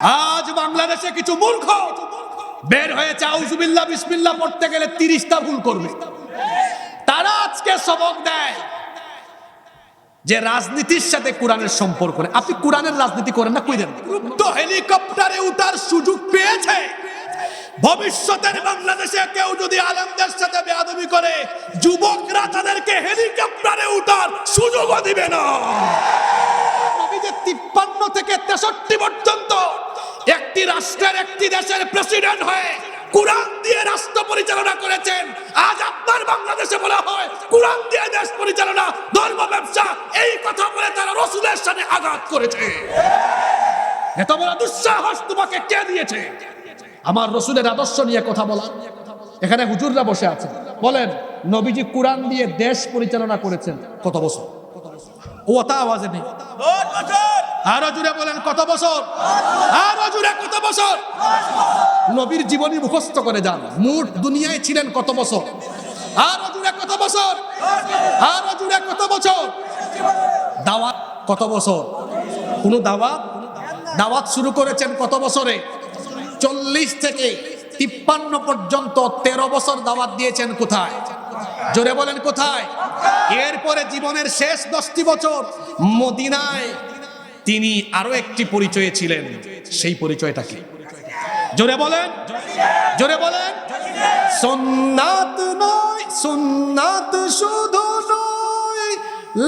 আজ বাংলাদেশে কিছু মূর্খ বের হয়েছে আউজুবিল্লাহ বিসমিল্লাহ পড়তে গেলে তিরিশটা ভুল করবে। তারা আজকে সবক দেয় যে রাজনীতির সাথে কোরআনের সম্পর্ক আপনি কোরআনের রাজনীতি করেন না, কই দেন? তো হেলিকপ্টারে উঠার সুযোগ পেয়েছে। ভবিষ্যতের বাংলাদেশে কেউ যদি আলমদের সাথে বেয়াদবি করে, যুবকরা তাদেরকে হেলিকপ্টারে উঠার সুযোগও দিবে না। তিপ্পান্ন থেকে তেষট্টি পর্যন্ত একটি রাষ্ট্রের একটি দেশের প্রেসিডেন্ট হয়ে কোরআন দিয়ে রাষ্ট্র পরিচালনা করেছেন। আজ আপনার বাংলাদেশে বলা হয় কোরআন দিয়ে দেশ পরিচালনা, ধর্ম ব্যবসা, এই কথা বলে তারা রসুলের সাথে আঘাত করেছে। এত বড় দুঃসাহস তোমাকে কে দিয়েছে? আমার রসুলের আদর্শ নিয়ে কথা বলা। এখানে হুজুররা বসে আছে বলেন, নবীজি কোরআন দিয়ে দেশ পরিচালনা করেছেন কত বছর? ও তা আওয়াজে নেই। আরও জুড়ে বলেন, কত বছর? আরও জুড়ে, কত বছর? নবীর জীবনী মুখস্থ করে যান। মুঠ দুনিয়ায় ছিলেন কত বছর? আরও জুড়ে, কত বছর? আরও জুড়ে, কত বছর? দাওয়াত, কত বছর? কোন দাওয়াত? দাওয়াত শুরু করেছেন কত বছরে? চল্লিশ থেকে তিপ্পান্ন পর্যন্ত তেরো বছর দাওয়াত দিয়েছেন কোথায়? জোরে বলেন, কোথায়? এরপরে জীবনের শেষ দশটি বছর মদিনায় তিনি আরও একটি পরিচয়ে ছিলেন। সেই পরিচয়টা কি? জোরে বলেন। জোরে বলেন। সুন্নাত নয় সুন্নাত শুধু নয়।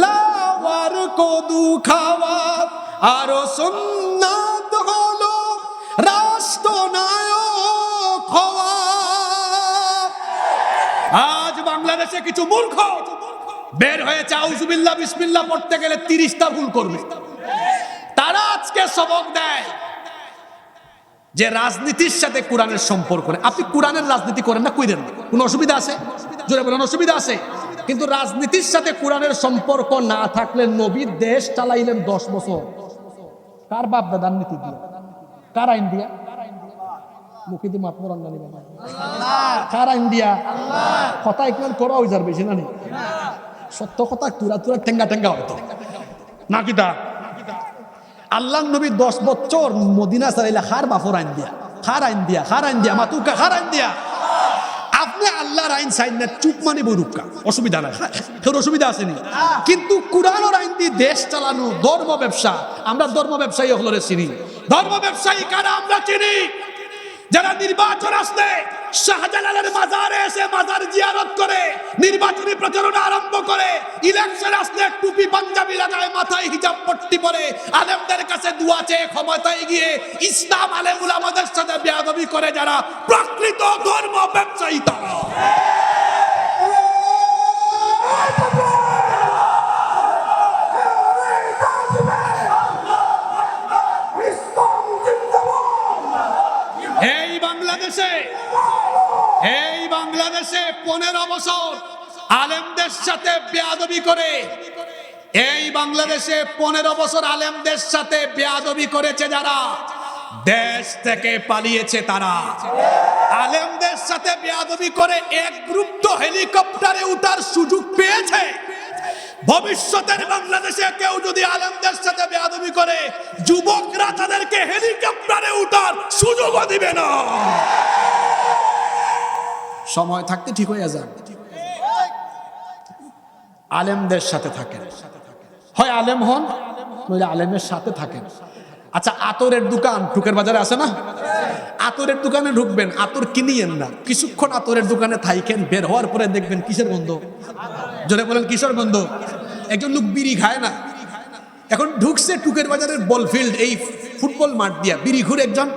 লাওয়ার কদু খাওয়া, আরও সুন্নাত হলো রাষ্ট্রনায়ক হওয়া। আজ বাংলাদেশে কিছু মূর্খ বের হয়েছে আউজুবিল্লাহ বিসমিল্লাহ, পড়তে গেলে তিরিশটা ভুল করবে। তারা সবক দেয় যে রাজনীতির সাথে কোরআনের সম্পর্ক নেই। আপনি কোরআনের রাজনীতি করেন না কই দেন কোনো অসুবিধা আছে? জোরে বলেন, অসুবিধা আছে? কিন্তু রাজনীতির সাথে কোরআনের সম্পর্ক না থাকলে নবীর দেশ চালাইলেন দশ বছর। কার বাপ দাদার নীতি দিয়ে? কার আইন দিয়া? কার আইন দিয়া? সত্য কথা তুরা তুরা টেঙ্গা টেঙ্গা হয়তো না কিতা আল্লাহ নবী দশ বছর মদিনা চালাইলে খার বাফর আইন দিয়া, খার আইন দিয়া, খার আইন দিয়া, মাতুকা খার আইন দিয়া। আপনি আল্লাহর আইন চাইন না, চুপ মানে বরুকা, অসুবিধা নাই। তোর অসুবিধা আসেনি কিন্তু কোরআনের আইন দিয়ে দেশ চালানো, ধর্ম ব্যবসা, আমরা ধর্ম ব্যবসায়ী হলরে চিনি। ধর্ম ব্যবসায়ী কারা আমরা চিনি? যারা নির্বাচন আসলে শাহজালালের মাজারে এসে মাজার জিয়ারত করে, নির্বাচনী প্রচারণা আরম্ভ করে ইলেকশন আসলে টুপি পাঞ্জাবি লাগায় মাথায় হিজাব পট্টি পরে, আলেমদের কাছে দুয়া চেয়ে ক্ষমতায় গিয়ে ইসলাম আলেমুল আমাদের সাথে বেয়াদবি করে যারা প্রকৃত ধর্ম ব্যবসায়ী তারা। বাংলাদেশে পনেরো বছর আলেমদের সাথে বেয়াদবি করে। এই বাংলাদেশে পনেরো বছর আলেমদের সাথে বেয়াদবি করেছে যারা, দেশ থেকে পালিয়েছে তারা। আলেমদের সাথে বেয়াদবি করে এক গ্রুপ তো হেলিকপ্টারে উঠার সুযোগ পেয়েছে। ভবিষ্যতের বাংলাদেশে কেউ যদি আলেমদের সাথে বেয়াদবি করে, যুবকরা তাদেরকে হেলিকপ্টারে উঠার সুযোগও দিবে না। সময় থাকতে ঠিক হয়ে যান আলেমদের সাথে থাকেন। হয় আলেম হন, নইলে আলেমের সাথে থাকেন। আচ্ছা আতরের দোকান টুকের বাজারে আছে না? আতরের দোকানে ঢুকবেন, আতর কিনিয়েন না। কিছুক্ষণ আতরের দোকানে থাইকেন, বের হওয়ার পরে দেখবেন কিসের গন্ধ? জোরে বলেন, কিসের গন্ধ? একজন লোক বিড়ি খায় না। এখন ঢুকছে টুকের বাজারের বল ফিল্ড, এই ফুটবল মাঠ দিয়া। বিড়ি ঘুরে একজন,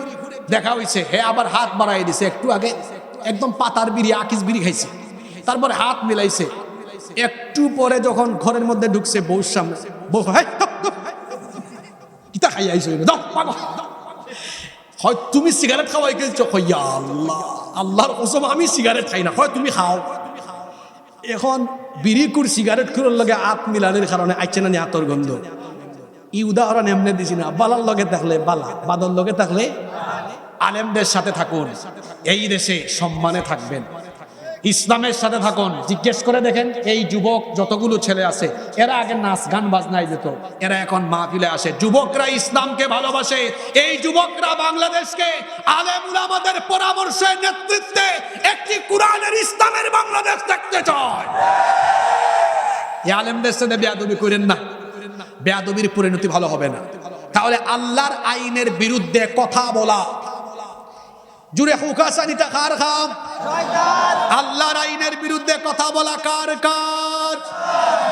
দেখা হয়েছে হে আবার হাত বাড়াই দিছে, একটু আগে একদম পাতার বিড়ি আকিস বিড়ি খাইছে তারপরে হাত মিলাইছে একটু পরে যখন ঘরের মধ্যে ঢুকছে বউর সামনে বউ কিতা খাই আইছো হয় তুমি সিগারেট খাওয়াই গেছো হইয়া আল্লাহ আল্লাহর কসম আমি সিগারেট খাই না হয় তুমি খাও এখন বিড়ি কুর সিগারেট খুরের লগে আত মিলানের কারণে আইছে না নি আতর গন্ধ ই উদাহরণ এমনি দিছি না বালার লগে থাকলে বালা বাদর লগে থাকলে আলেমদের সাথে থাকুন। এই দেশে সম্মানে থাকবেন। ইসলামের সাথে থাকুন। জিজ্ঞেস করে দেখেন, এই যুবক যতগুলো ছেলে আছে, এরা আগে নাচ গান বাজনায় যেত এরা এখন মা মাহফিলে আসে। যুবকরা ইসলামকে ভালোবাসে। এই যুবকরা বাংলাদেশকে আলেমুল আমাদের পরামর্শে নেতৃত্বে একটি কোরআনের ইসলামের বাংলাদেশ দেখতে চায়। এই আলেমদের সাথে বেয়াদবি করেন না। বেয়াদবির পরিণতি ভালো হবে না। তাহলে আল্লাহর আইনের বিরুদ্ধে কথা বলা জুড়ে হুকাসানিটা কার খাম? আল্লাহর আইনের বিরুদ্ধে কথা বলা কার কাজ?